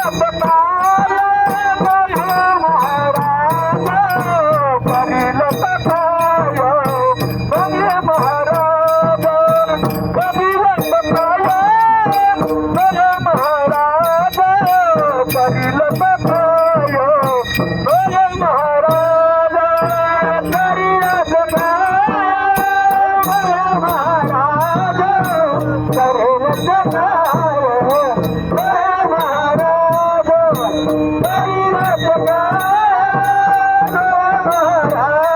बाल महाराज करो ॿियनि महाराज करिण बज माज करील बचायों महाराजा करिया महाराज करो क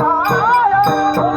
ah, ah,